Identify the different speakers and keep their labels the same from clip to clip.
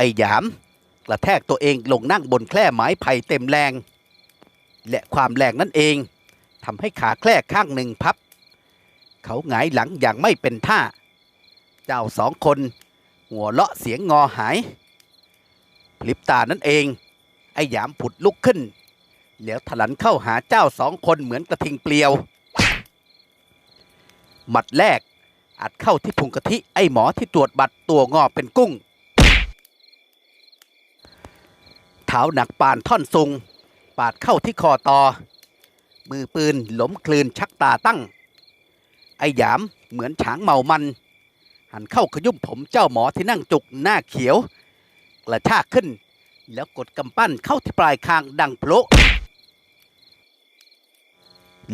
Speaker 1: อหยาม กระแทกตัวเองลงนั่งบนแคร่ไม้ไผ่เต็มแรง และความแรงนั่นเองทำให้ขาแคร่ข้างหนึ่งพับ เขาหงายหลังอย่างไม่เป็นท่า เจ้าสองคน หัวเลาะเสียงงอหายพลิบตานั่นเอง ไอหยามผุดลุกขึ้น แล้วถลันเข้าหาเจ้าสองคนเหมือนกระทิงเปลียว หมัดแรกอัดเข้าที่พุงกะทิไอหมอที่ตรวจบัตรตัวงอเป็นกุ้ง เท้าหนักปานท่อนซุง ปาดเข้าที่คอตอ มือปืนหลมคลืนชักตาตั้ง ไอหยามเหมือนฉางเมามัน หันเข้าขยุ่มผมเจ้าหมอที่นั่งจุกหน้าเขียว กระชากขึ้น แล้วกดกำปั้นเข้าที่ปลายคางดังโผละ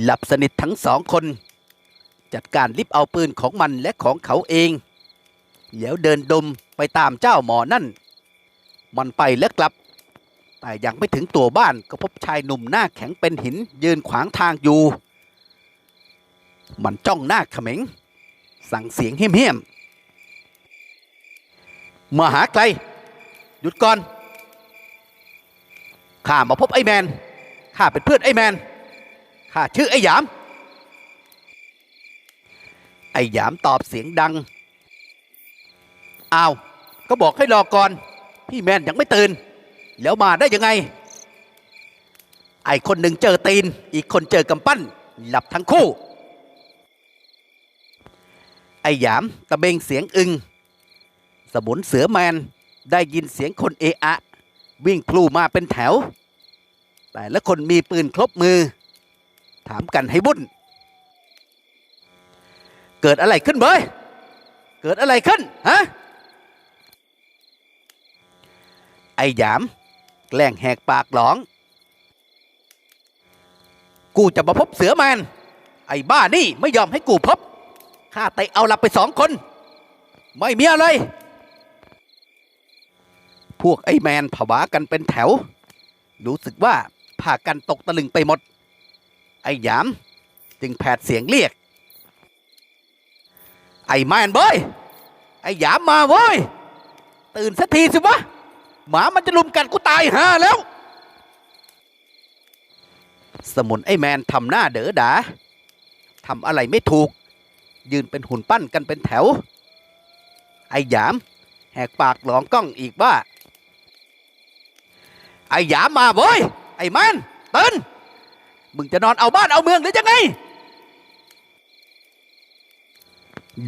Speaker 1: หลับสนิททั้งสองคน จัดการลิบเอาปืนของมันและของเขาเองแล้วเดินดมไปตามเจ้าหมอนั่น มันไปและกลับ ยังไม่ถึงตัวบ้านก็พบชายหนุ่มหน้าแข็งเป็นหิน ยืนขวางทางอยู่ มันจ้องหน้าเขม็ง สั่งเสียงเหี้ยมๆมาหาใครหยุดก่อนข้ามาพบไอ้แมนข้าเป็นเพื่อนไอ้แมนข้าชื่อไอ้หยาม ไอ้หยามตอบเสียงดังอ้าวก็บอกให้รอก่อน พี่แมนยังไม่ตื่น แล้วมาได้ยังไง ไอ้คนหนึ่งเจอตีน อีกคนเจอกำปั้น หลับทั้งคู่ ไอ้หยามตะเบงเสียงอึง สมุนเสือแมนได้ยินเสียงคนเอะอะ วิ่งพลูมาเป็นแถว แต่ละคนมีปืนครบมือ ถามกันให้บุ่น เกิดอะไรขึ้นเบยเกิดอะไรขึ้น ฮะ ไอ้หยาม แกล้งแหกปากหลอง กูจะมาพบเสือแมนไอ้บ้านี่ไม่ยอมให้กูพบ ข้าเตะเอาหลับไปสองคน ไม่มีอะไร พวกไอ้แมนผวากันเป็นแถว รู้สึกว่าพากันตกตะลึงไปหมด ไอ้หยาม จึงแผดเสียงเรียก ไอ้แมนเบ้ยไอ้หยามมาเว้ย ตื่นสักทีสิวะ หมามันจะลุมกันกูตายห่าแล้ว สมุนไอแมนทำหน้าเด๋อดาทำอะไรไม่ถูก ยืนเป็นหุ่นปั้นกันเป็นแถว ไอหยาม แหกปากหลองกล้องอีกว่าไอหยามมาเว้ยไอแมนตื่นมึงจะนอนเอาบ้านเอาเมืองหรือยังไง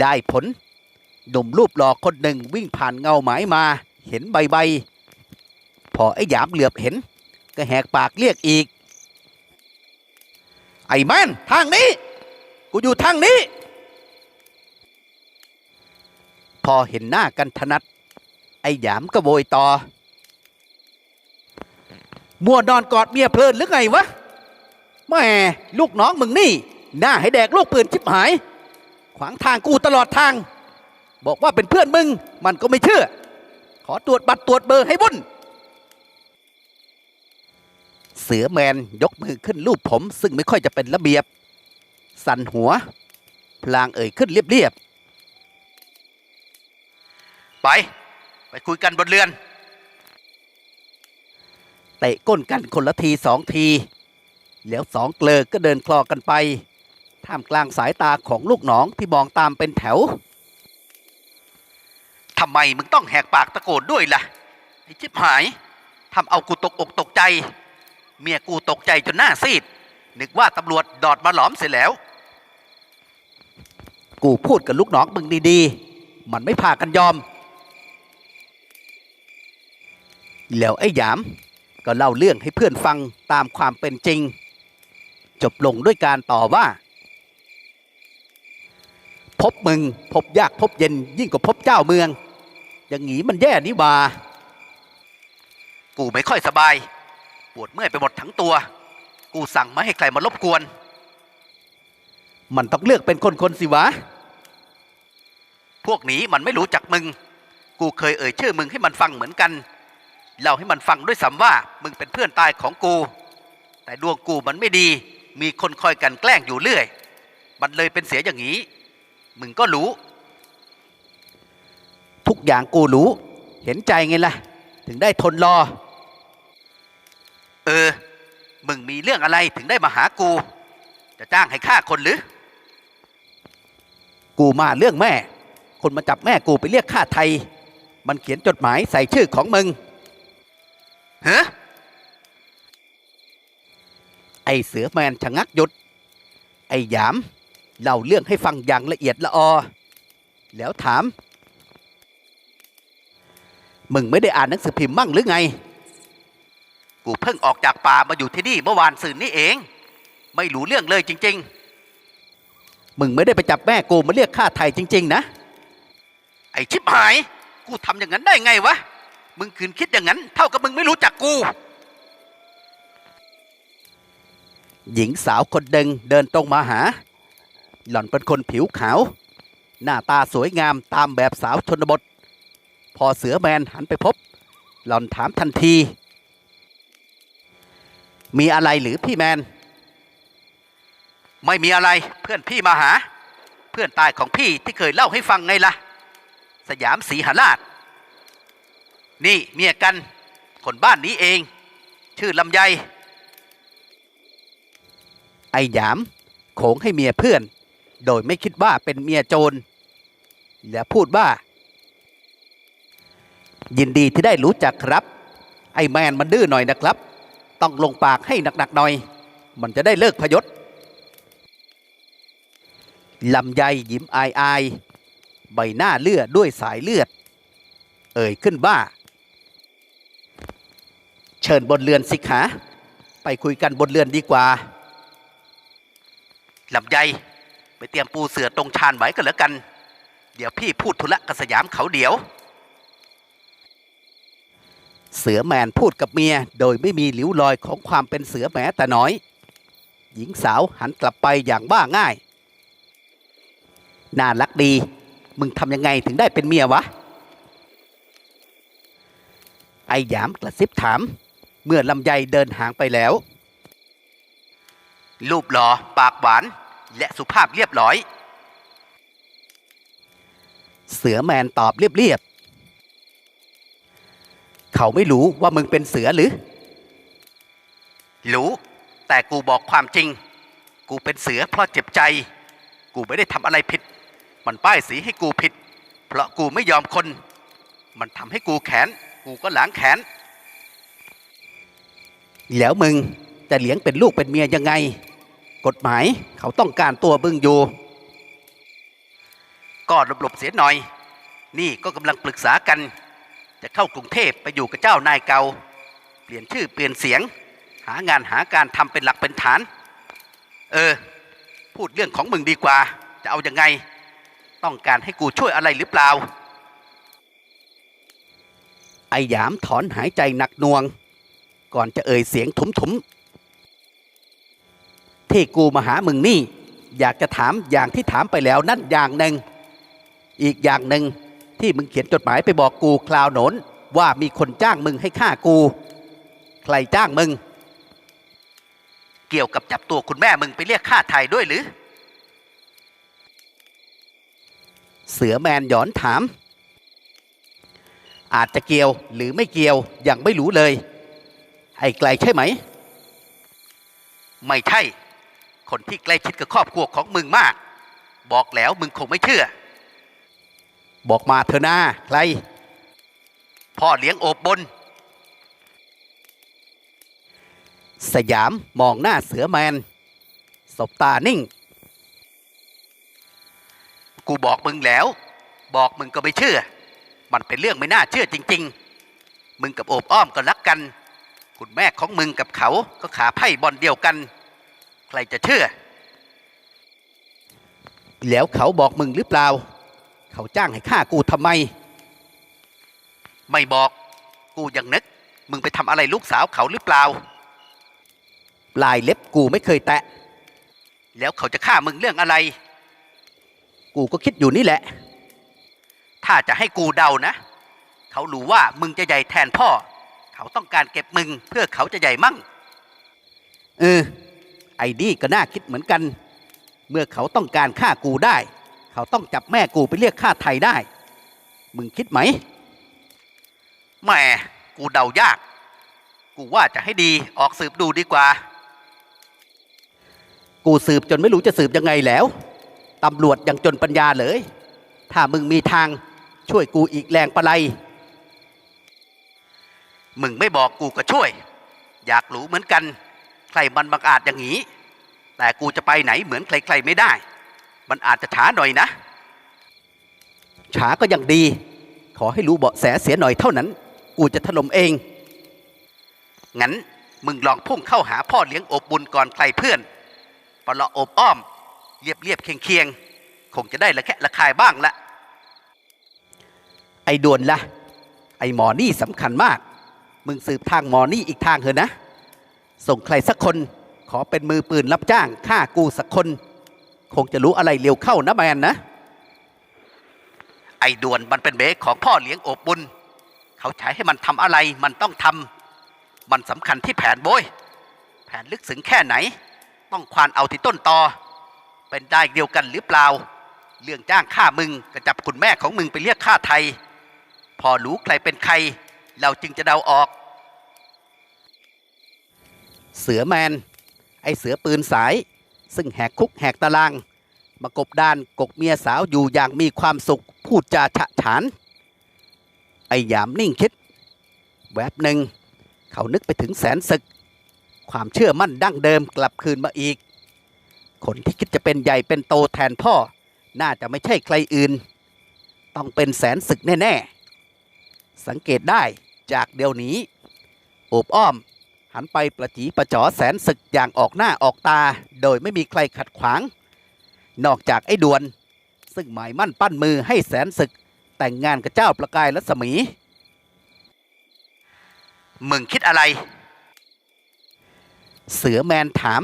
Speaker 1: ได้ผลหนุ่มรูปหล่อคนหนึ่งวิ่งผ่านเงาหมายมา เห็นใบใบ พอไอ้หยามเหลือบเห็น ก็แหกปากเรียกอีก ไอ้แมนทางนี้ กูอยู่ทางนี้ พอเห็นหน้ากันถนัด ไอ้หยามก็โวยต่อ มัวนอนกอดเมียเพลินหรือไงวะแม่ลูกน้องมึงนี่ หน้าให้แดกลูกปืนชิบหาย ขวางทางกูตลอดทาง บอกว่าเป็นเพื่อนมึง มันก็ไม่เชื่อ ขอตรวจบัตรตรวจเบอร์ให้บุญ เสือแมนยกมือขึ้นรูปผม ซึ่งไม่ค่อยจะเป็นระเบียบ สั่นหัว พลางเอ่ยขึ้นเรียบๆ ไป ไปคุยกันบนเรือน เตะก้นกันคนละทีสองที แล้วสองเกลอก็เดินคลอกันไป ท่ามกลางสายตาของลูกน้องที่มองตามเป็นแถวทำไมมึงต้องแหกปากตะโกนด้วยล่ะไอ้ชิบหายทำเอากูตกอกตกใจ เมียกูตกใจจนหน้าซีด นึกว่าตำรวจดอดมาหลอมเสร็จแล้ว กูพูดกับลูกน้องมึงดีๆ มันไม่พากันยอม แล้วไอ้หยามก็เล่าเรื่องให้เพื่อนฟังตามความเป็นจริง จบลงด้วยการต่อว่า พบมึงพบยากพบเย็นยิ่งกว่าพบเจ้าเมือง อย่างงี้มันแย่นี่บากูไม่ค่อยสบาย วดเมื่อยไปหมดทั้งตัว กูสั่งไม่ให้ใครมารบกวน มันต้องเลือกเป็นคนๆสิวะ พวกนี้มันไม่รู้จักมึง กูเคยเอ่ยชื่อมึงให้มันฟังเหมือนกันเล่าให้มันฟังด้วยซ้ำว่ามึงเป็นเพื่อนตายของกู แต่ดวงกูมันไม่ดี มีคนคอยกันแกล้งอยู่เรื่อย มันเลยเป็นเสียอย่างนี้ มึงก็รู้ ทุกอย่างกูรู้ เห็นใจไงล่ะ ถึงได้ทนรอ เออ มึงมีเรื่องอะไรถึงได้มาหากู จะจ้างให้ฆ่าคนหรือ กูมาเรื่องแม่ คนมาจับแม่กูไปเรียกค่าไทย มันเขียนจดหมายใส่ชื่อของมึงฮะไอเสือแมนชะงักหยุด ไอหยามเล่าเรื่องให้ฟังอย่างละเอียดละออ แล้วถาม มึงไม่ได้อ่านหนังสือพิมพ์มั่งหรือไง กูเพิ่งออกจากป่ามาอยู่ที่นี่เมื่อวานสื่นนี่เอง ไม่รู้เรื่องเลยจริง ๆ มึงไม่ได้ไปจับแม่กูมาเรียกค่าไทยจริง ๆ นะ ไอชิบหาย กูทำอย่างนั้นได้ไงวะ มึงคืนคิดอย่างนั้น เท่ากับมึงไม่รู้จักกู หญิงสาวคนหนึ่งเดินตรงมาหา หล่อนเป็นคนผิวขาว หน้าตาสวยงามตามแบบสาวชนบท พอเสือแมนหันไปพบ หล่อนถามทันที มีอะไรหรือพี่แมน ไม่มีอะไรเพื่อนพี่มาหา เพื่อนตายของพี่ที่เคยเล่าให้ฟังไงล่ะ สยามสีหราช นี่เมียกัน คนบ้านนี้เอง ชื่อลำไย ไอ้หยามโขงให้เมียเพื่อน โดยไม่คิดว่าเป็นเมียโจร และพูดว่า ยินดีที่ได้รู้จักครับ ไอ้แมนมันดื้อหน่อยนะครับ ต้องลงปากให้หนักๆหน่อย มันจะได้เลิกพยศลำไยยิ้มอายอายๆใบหน้าเลือดด้วยสายเลือด เอ่ยขึ้นว่า เชิญบนเรือนสิขาไปคุยกันบนเรือนดีกว่าลำไยไปเตรียมปูเสือตรงชานไว้กันแล้วกัน เดี๋ยวพี่พูดธุระกับสยามเขาเดี๋ยว เสือแมนพูดกับเมีย โดยไม่มีหลิวรอยของความเป็นเสือแม้แต่น้อย หญิงสาวหันกลับไปอย่างบ้าง่าย น่ารักดี มึงทำยังไงถึงได้เป็นเมียวะ ไอหยามกระซิบถาม เมื่อลำไยเดินห่างไปแล้ว รูปหล่อปากหวาน และสุภาพเรียบร้อย เสือแมนตอบเรียบ เขาไม่รู้ว่ามึงเป็นเสือหรือ รู้ แต่กูบอกความจริง กูเป็นเสือเพราะเจ็บใจ กูไม่ได้ทำอะไรผิด มันป้ายสีให้กูผิด เพราะกูไม่ยอมคน มันทำให้กูแขน กูก็หล้างแขน แล้วมึงจะเลี้ยงเป็นลูกเป็นเมียยังไง กฎหมายเขาต้องการตัวมึงอยู่ก็หลบๆเสียหน่อย นี่ก็กำลังปรึกษากัน จะเข้ากรุงเทพไปอยู่กับเจ้านายเกาเปลี่ยนชื่อเปลี่ยนเสียง หางานหาการทำเป็นหลักเป็นฐาน เออ พูดเรื่องของมึงดีกว่า จะเอาอยัางไง ต้องการให้กูช่วยอะไรหรือเปล่า ไอหยามถอนหายใจหนักหน่วง ก่อนจะเอ่ยเสียงทุ้มๆที่กูมาหามึงนี่ อยากจะถามอย่างที่ถามไปแล้วนั่นอย่างหนึ่งอีกอย่างหนึ่ง ที่มึงเขียนจดหมายไปบอกกูคราวโนนว่ามีคนจ้างมึงให้ฆ่ากู ใครจ้างมึง เกี่ยวกับจับตัวคุณแม่มึงไปเรียกค่าไทยด้วยหรือ เสือแมนหยอนถาม อาจจะเกี่ยวหรือไม่เกี่ยวยังไม่รู้เลยไอ้ไกลใช่ไหม ไม่ใช่ คนที่ใกล้ชิดกับครอบครัวของมึงมาก บอกแล้วมึงคงไม่เชื่อ บอกมาเถอะนาใคร พ่อเลี้ยงโอบบน สยามมองหน้าเสือแมน สบตานิ่ง กูบอกมึงแล้ว บอกมึงก็ไม่เชื่อ มันเป็นเรื่องไม่น่าเชื่อจริง ๆ มึงกับโอบอ้อมก็รักกัน คุณแม่ของมึงกับเขาก็ขาไพ่บอลเดียวกัน ใครจะเชื่อ แล้วเขาบอกมึงหรือเปล่า เขาจ้างให้ฆ่ากูทำไม ไม่บอกกูยังนึก มึงไปทำอะไรลูกสาวเขาหรือเปล่าปลายเล็บกูไม่เคยแตะ แล้วเขาจะฆ่ามึงเรื่องอะไร กูก็คิดอยู่นี่แหละ ถ้าจะให้กูเดานะ เขารู้ว่ามึงจะใหญ่แทนพ่อ เขาต้องการเก็บมึงเพื่อเขาจะใหญ่มั่ง เออ ไอ้นี่ก็น่าคิดเหมือนกัน เมื่อเขาต้องการฆ่ากูได้ เขาต้องจับแม่กูไปเรียกค่าไทยได้ มึงคิดไหมแหม่กูเดายาก กูว่าจะให้ดีออกสืบดูดีกว่า กูสืบจนไม่รู้จะสืบยังไงแล้วตำรวจยังจนปัญญาเลย ถ้ามึงมีทางช่วยกูอีกแรงปะไรมึงไม่บอกกูก็ช่วย อยากรู้เหมือนกัน ใครมันบังอาจอย่างนี้ แต่กูจะไปไหนเหมือนใครๆไม่ได้ มันอาจจะช้าหน่อยนะ ช้าก็ยังดี ขอให้รู้เบาะแสเสียหน่อยเท่านั้น กูจะถล่มเอง งั้นมึงลองพุ่งเข้าหาพ่อเลี้ยงอบบุญก่อนใครเพื่อนปละอบอ้อม เรียบเรียบๆเคียงเคียงๆคงจะได้ละแคะละคายบ้างละ ไอ้ดวนละ ไอ้หมอนี่สำคัญมาก มึงสืบทางหมอนี่อีกทางเถอะนะ ส่งใครสักคน ขอเป็นมือปืนรับจ้างฆ่ากูสักคน คงจะรู้อะไรเร็วเข้านะแมนนะ ไอ้ดวนมันเป็นเบสของพ่อเลี้ยงอบบุญ เขาใช้ให้มันทำอะไรมันต้องทำมันสำคัญที่แผนโบยแผนลึกซึ้งแค่ไหน ต้องควานเอาที่ต้นตอ เป็นได้เดียวกันหรือเปล่า เรื่องจ้างฆ่ามึงก็จับคุณแม่ของมึงไปเรียกค่าไทย พอรู้ใครเป็นใคร เราจึงจะเดาออก เสือแมน ไอเสือปืนสาย ซึ่งแหกคุกแหกตาราง มากบดานกกเมียสาวอยู่อย่างมีความสุขพูดจาฉะฉาน ไอหยามนิ่งคิด แวบหนึ่ง เขานึกไปถึงแสนศึก ความเชื่อมั่นดั้งเดิมกลับคืนมาอีก คนที่คิดจะเป็นใหญ่เป็นโตแทนพ่อ น่าจะไม่ใช่ใครอื่น ต้องเป็นแสนศึกแน่ ๆ สังเกตได้จากเดี๋ยวนี้ โอบอ้อม หันไปประจีประจอแสนศึกอย่างออกหน้าออกตา โดยไม่มีใครขัดขวาง นอกจากไอ้ดวน ซึ่งหมายมั่นปั้นมือให้แสนศึก แต่งงานกับเจ้าประกายรัศมี มึงคิดอะไร เสือแมนถาม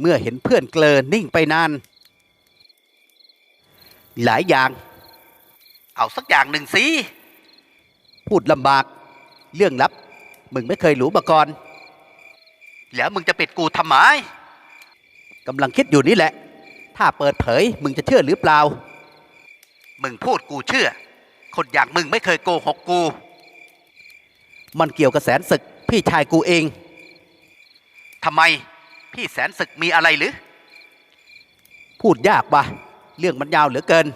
Speaker 1: เมื่อเห็นเพื่อนเกลอนิ่งไปนาน หลายอย่าง เอาสักอย่างหนึ่งสิ พูดลำบาก เรื่องลับ มึงไม่เคยรู้มาก่อน แล้วมึงจะปิดกูทำไมกำลังคิดอยู่นี่แหละ ถ้าเปิดเผยมึงจะเชื่อหรือเปล่า มึงพูดกูเชื่อ คนอย่างมึงไม่เคยโกหกกู มันเกี่ยวกับแสนศึกพี่ชายกูเองทำไมพี่แสนศึกมีอะไรหรือ พูดยากว่ะเรื่องมันยาวเหลือเกิน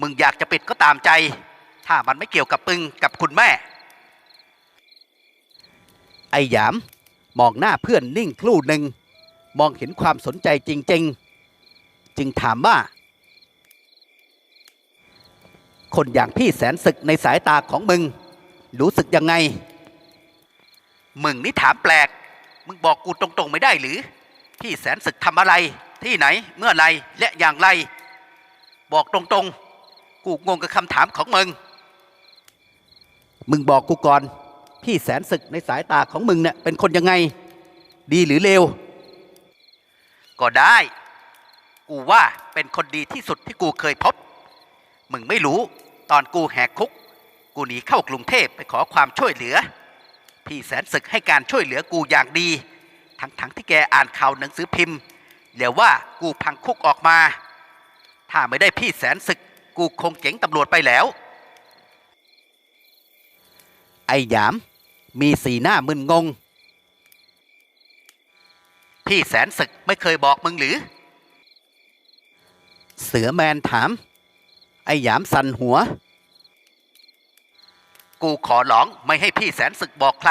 Speaker 1: มึงอยากจะปิดก็ตามใจ ถ้ามันไม่เกี่ยวกับปึงกับคุณแม่ ไอ้หยาม มองหน้าเพื่อนนิ่งครู่หนึ่ง มองเห็นความสนใจจริง ๆ จึงถามว่า คนอย่างพี่แสนศึกในสายตาของมึง รู้สึกยังไง มึงนี่ถามแปลก มึงบอกกูตรงๆไม่ได้หรือ พี่แสนศึกทำอะไร ที่ไหน เมื่อไรและอย่างไร บอกตรงๆ กูงงกับคำถามของมึง มึงบอกกูก่อน พี่แสนศึกในสายตาของมึงเนี่ยเป็นคนยังไง ดีหรือเลว ก็ได้ กูว่าเป็นคนดีที่สุดที่กูเคยพบ มึงไม่รู้ตอนกูแหกคุก กูหนีเข้ากรุงเทพไปขอความช่วยเหลือ พี่แสนศึกให้การช่วยเหลือกูอย่างดี ทั้งๆที่แกอ่านข่าวหนังสือพิมพ์เหลือว่ากูพังคุกออกมา ถ้าไม่ได้พี่แสนศึก กูคงเก๋งตำรวจไปแล้ว ไอ้หยาม มีสีหน้ามึนงง พี่แสนศึกไม่เคยบอกมึงหรือ เสือแมนถาม ไอ้หยามสันหัว กูขอร้องไม่ให้พี่แสนศึกบอกใคร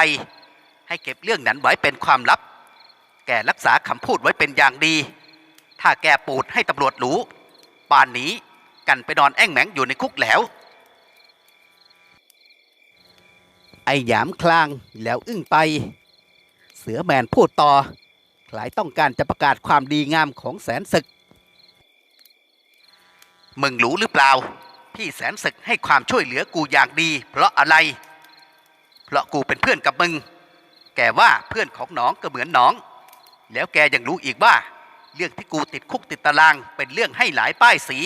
Speaker 1: ให้เก็บเรื่องนั้นไว้เป็นความลับ แกรักษาคำพูดไว้เป็นอย่างดี ถ้าแกปูดให้ตำรวจรู้ป่านนี้กันไปนอนแอ่งแหมงอยู่ในคุกแล้ว ไอ้หยามคลางแล้วอึ้งไป เสือแมนพูดต่อคลายต้องการจะประกาศความดีงามของแสนศึก มึงรู้หรือเปล่า พี่แสนศึกให้ความช่วยเหลือกูอย่างดี เพราะอะไร เพราะกูเป็นเพื่อนกับมึง แกว่าเพื่อนของน้องก็เหมือนน้อง แล้วแกยังรู้อีกว่า เรื่องที่กูติดคุกติดตาราง เป็นเรื่องให้หลายป้ายสี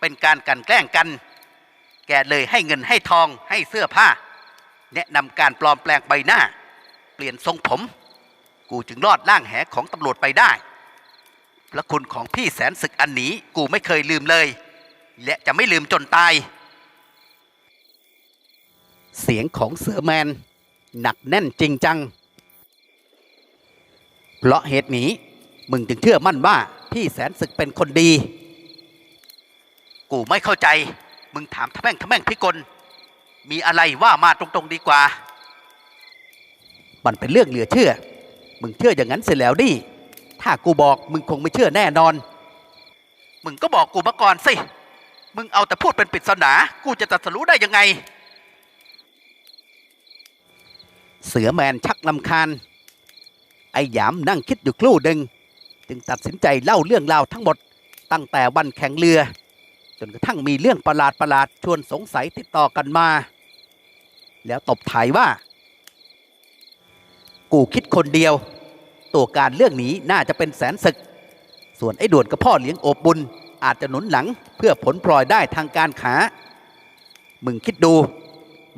Speaker 1: เป็นการกันแกล้งกัน แกเลยให้เงินให้ทองให้เสื้อผ้า แนะนำการปลอมแปลงใบหน้า เปลี่ยนทรงผม กูจึงรอดล่างแหของตำรวจไปได้ พระคุณของพี่แสนศึกอันนี้กูไม่เคยลืมเลย และจะไม่ลืมจนตาย เสียงของเสือแมน หนักแน่นจริงจัง เพราะเหตุนี้มึงจึงเชื่อมั่นว่าพี่แสนศึกเป็นคนดี กูไม่เข้าใจ มึงถามทะแม่งทะแม่งพิกล มีอะไรว่ามาตรงๆดีกว่า มันเป็นเรื่องเหลือเชื่อ มึงเชื่ออย่างนั้นเสร็จแล้วดิถ้ากูบอกมึงคงไม่เชื่อแน่นอน มึงก็บอกกูมาก่อนสิ มึงเอาแต่พูดเป็นปริศนา กูจะตรัสรู้ได้ยังไง เสือแมนชักลำคาญ ไอ้หยามนั่งคิดอยู่ครู่หนึ่งจึงตัดสินใจเล่าเรื่องราวทั้งหมดตั้งแต่วันแข่งเรือ จนกระทั่งมีเรื่องประหลาดประหลาดชวนสงสัยติดต่อกันมา แล้วตบถ่ายว่า กูคิดคนเดียว ตัวการเรื่องนี้น่าจะเป็นแสนศึก ส่วนไอ้ด่วนกับพ่อเลี้ยงโอบบุญ อาจจะหนุนหลังเพื่อผลพลอยได้ทางการขามึงคิดดู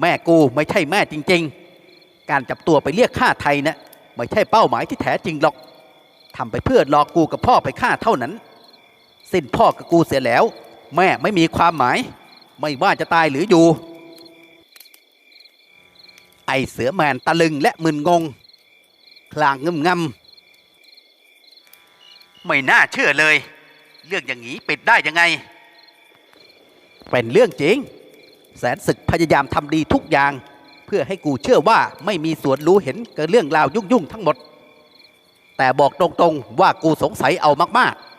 Speaker 1: แม่กูไม่ใช่แม่จริง ๆ การจับตัวไปเรียกฆ่าไทยนะไม่ใช่เป้าหมายที่แท้จริงหรอกทำไปเพื่อหลอกกูกับพ่อไปฆ่าเท่านั้น สิ้นพ่อกับกูเสียแล้ว แม่ไม่มีความหมาย ไม่ว่าจะตายหรืออยู่ ไอเสือแมนตะลึงและมึนงง คลางงึมงำไม่น่าเชื่อเลย เรื่องอย่างนี้ปิดได้ยังไง เป็นเรื่องจริง แสนศึกพยายามทำดีทุกอย่าง เพื่อให้กูเชื่อว่าไม่มีส่วนรู้เห็นกับเรื่องราวยุ่งๆทั้งหมด แต่บอกตรงๆว่ากูสงสัยเอามากๆ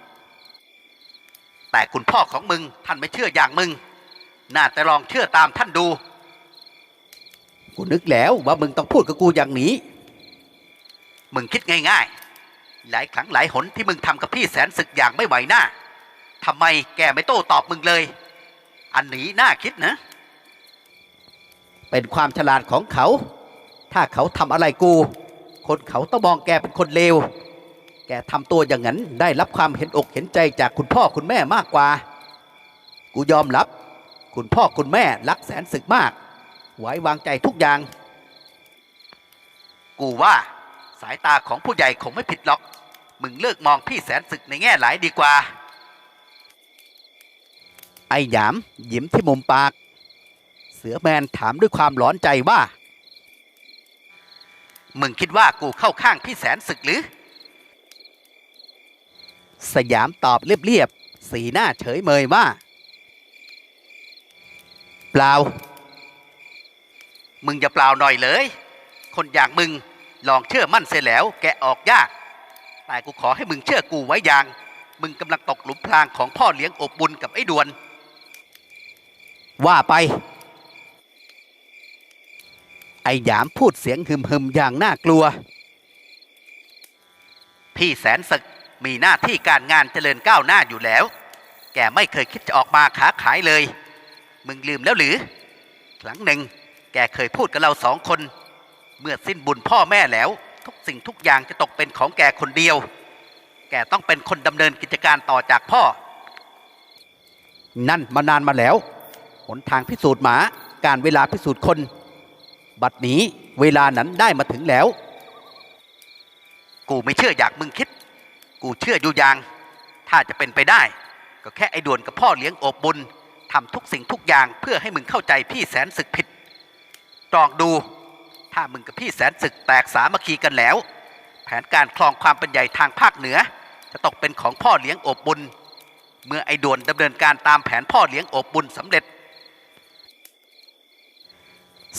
Speaker 1: แต่คุณพ่อของมึงท่านไม่เชื่ออย่างมึง น่าจะลองเชื่อตามท่านดู กูนึกแล้วว่ามึงต้องพูดกับกูอย่างนี้ มึงคิดง่ายๆ หลายครั้งหลายหนที่มึงทำกับพี่แสนศึกอย่างไม่ไหวหน้าทำไมแกไม่โต้ตอบมึงเลย อันนี้น่าคิดนะ เป็นความฉลาดของเขา ถ้าเขาทำอะไรกู คนเขาต้องมองแกเป็นคนเลวแกทำตัวอย่างนั้นได้รับความเห็นอกเห็นใจจากคุณพ่อคุณแม่มากกว่า กูยอมรับ คุณพ่อคุณแม่รักแสนศึกมาก ไว้วางใจทุกอย่าง กูว่าสายตาของผู้ใหญ่คงไม่ผิดหรอก มึงเลิกมองพี่แสนศึกในแง่หลายดีกว่า ไอ้หยามยิ้มที่มุมปาก เสือแมนถามด้วยความร้อนใจว่า มึงคิดว่ากูเข้าข้างพี่แสนศึกหรือ สยามตอบเรียบๆ สีหน้าเฉยเมยว่า เปล่า มึงอย่าเปล่าหน่อยเลย คนอย่างมึงลองเชื่อมั่นเสียแล้ว แกออกยาก แต่กูขอให้มึงเชื่อกูไว้อย่าง มึงกำลังตกหลุมพรางของพ่อเลี้ยงอบบุญกับไอ้ดวน ว่าไป ไอ้หยามพูดเสียงหึมหึมๆอย่างน่ากลัว พี่แสนศึก มีหน้าที่การงานเจริญก้าวหน้าอยู่แล้ว แกไม่เคยคิดจะออกมาค้าขายเลย มึงลืมแล้วหรือ ครั้งหนึ่ง แกเคยพูดกับเราสองคน เมื่อสิ้นบุญพ่อแม่แล้ว ทุกสิ่งทุกอย่างจะตกเป็นของแกคนเดียว แกต้องเป็นคนดำเนินกิจการต่อจากพ่อ นั่นมานานมาแล้วหนทางพิสูจน์หมา การเวลาพิสูจน์คน บัดนี้เวลานั้นได้มาถึงแล้ว กูไม่เชื่ออยากมึงคิด กูเชื่ออยู่อย่าง ถ้าจะเป็นไปได้ ก็แค่ไอ้ด่วนกับพ่อเลี้ยงโอบบุญทำทุกสิ่งทุกอย่างเพื่อให้มึงเข้าใจพี่แสนศึกผิดตรองดู ถ้ามึงกับพี่แสนศึกแตกสามัคคีกันแล้ว แผนการคลองความเป็นใหญ่ทางภาคเหนือ จะตกเป็นของพ่อเลี้ยงโอบบุญ เมื่อไอ้ด่วนดำเนินการตามแผนพ่อเลี้ยงโอบบุญสำเร็จ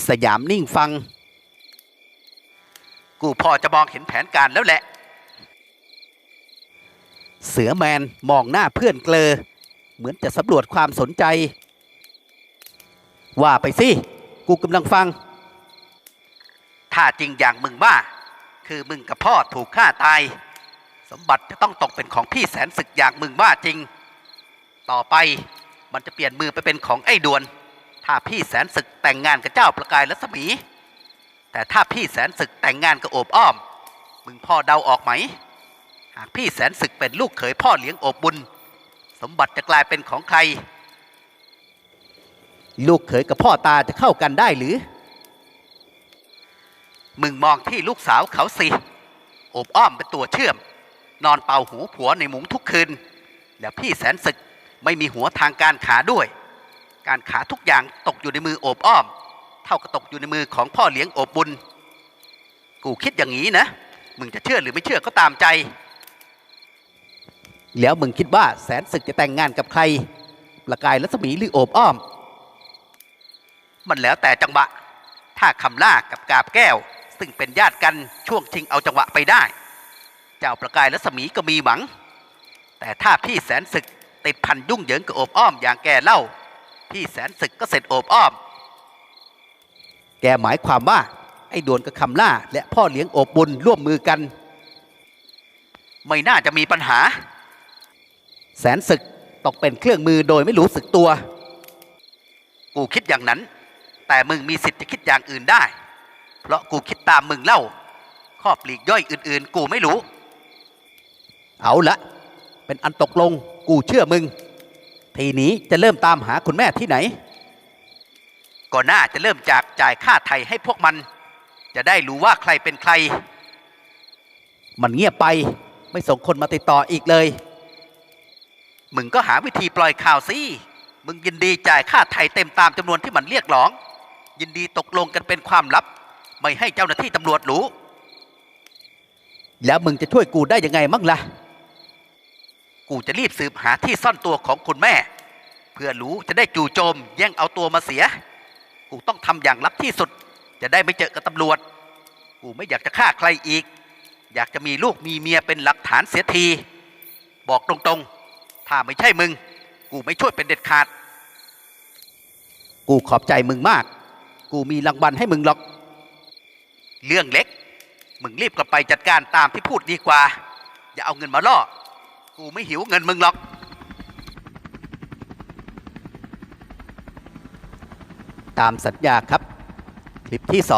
Speaker 1: สยามนิ่งฟัง กูพอจะมองเห็นแผนการแล้วแหละ เสือแมนมองหน้าเพื่อนเกลอ เหมือนจะสำรวจความสนใจ ว่าไปสิ กูกำลังฟัง ถ้าจริงอย่างมึงว่าคือมึงกับพ่อถูกฆ่าตาย สมบัติจะต้องตกเป็นของพี่แสนศึกอย่างมึงว่าจริง ต่อไปมันจะเปลี่ยนมือไปเป็นของไอ้ดวน ถ้าพี่แสนศึกแต่งงานกับเจ้าประกายรัศมี แต่ถ้าพี่แสนศึกแต่งงานกับโอบอ้อม มึงพ่อเดาออกไหม หากพี่แสนศึกเป็นลูกเขยพ่อเลี้ยงโอบบุญ สมบัติจะกลายเป็นของใคร ลูกเขยกับพ่อตาจะเข้ากันได้หรือ มึงมองที่ลูกสาวเขาสิโอบอ้อมเป็นตัวเชื่อม นอนเป่าหูผัวในมุงทุกคืน แล้วพี่แสนศึกไม่มีหัวทางการขาด้วย การขาทุกอย่างตกอยู่ในมือโอบอ้อม เท่ากับตกอยู่ในมือของพ่อเลี้ยงโอบบุญ กูคิดอย่างนี้นะ มึงจะเชื่อหรือไม่เชื่อก็ตามใจ แล้วมึงคิดว่าแสนศึกจะแต่งงานกับใครประกายรัศมีหรือโอบอ้อม มันแล้วแต่จังหวะ ถ้าคำล่ากับกาบแก้ว ซึ่งเป็นญาติกันช่วงชิงเอาจังหวะไปได้ เจ้าประกายรัศมีก็มีหวัง แต่ถ้าพี่แสนศึกติดพันยุ่งเหยิงกับโอบอ้อมอย่างแกเล่า พี่แสนศึกก็เสร็จโอบอ้อม แกหมายความว่าไอ้ดวนกับคำล่าและพ่อเลี้ยงโอบบุญร่วมมือกัน ไม่น่าจะมีปัญหา แสนศึกตกเป็นเครื่องมือโดยไม่รู้สึกตัว กูคิดอย่างนั้น แต่มึงมีสิทธิ์จะคิดอย่างอื่นได้ เพราะกูคิดตามมึงเล่า ข้อปลีกย่อยอื่นๆ กูไม่รู้ เอาละ เป็นอันตกลงกูเชื่อมึง ทีนี้จะเริ่มตามหาคุณแม่ที่ไหน ก็น่าจะเริ่มจากจ่ายค่าไทยให้พวกมัน จะได้รู้ว่าใครเป็นใคร มันเงียบไปไม่ส่งคนมาติดต่ออีกเลย มึงก็หาวิธีปล่อยข่าวสิ มึงยินดีจ่ายค่าไทยเต็มตามจำนวนที่มันเรียกร้อง ยินดีตกลงกันเป็นความลับ ไม่ให้เจ้าหน้าที่ตำรวจรู้ แล้วมึงจะช่วยกูได้ยังไงมั่งล่ะ กูจะรีบสืบหาที่ซ่อนตัวของคุณแม่ เพื่อรู้จะได้จู่โจม แย่งเอาตัวมาเสีย กูต้องทำอย่างลับที่สุด จะได้ไม่เจอกับตำรวจ กูไม่อยากจะฆ่าใครอีก อยากจะมีลูกมีเมียเป็นหลักฐานเสียที บอกตรงๆ ถ้าไม่ใช่มึง กูไม่ช่วยเป็นเด็ดขาด กูขอบใจมึงมาก กูมีรางวัลให้มึงหรอก เรื่องเล็ก มึงรีบกลับไปจัดการตามที่พูดดีกว่า อย่าเอาเงินมาล่อ กูไม่หิวเงินมึงหรอกตามสัญญาครับ คลิปที่ 2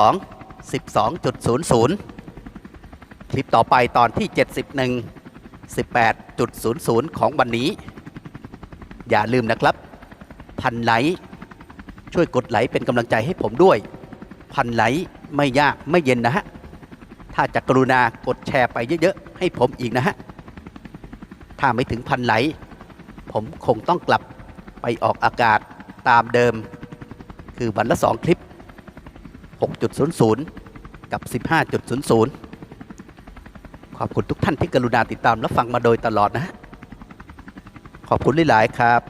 Speaker 1: 12.00 คลิปต่อไปตอนที่ 71 18.00 ของวันนี้ อย่าลืมนะครับ พันไลค์ช่วยกดไลค์เป็นกำลังใจให้ผมด้วย พันไลค์ไม่ยากไม่เย็นนะฮะ ถ้าจะกรุณากดแชร์ไปเยอะๆ ให้ผมอีกนะฮะ ถ้าไม่ถึงพันไลค์ผมคงต้องกลับไปออกอากาศตามเดิม คือวันละ 2 คลิป 6.00 กับ 15.00 ขอบคุณทุกท่านที่กรุณาติดตามและฟังมาโดยตลอดนะ ขอบคุณหลาย ๆ ครับ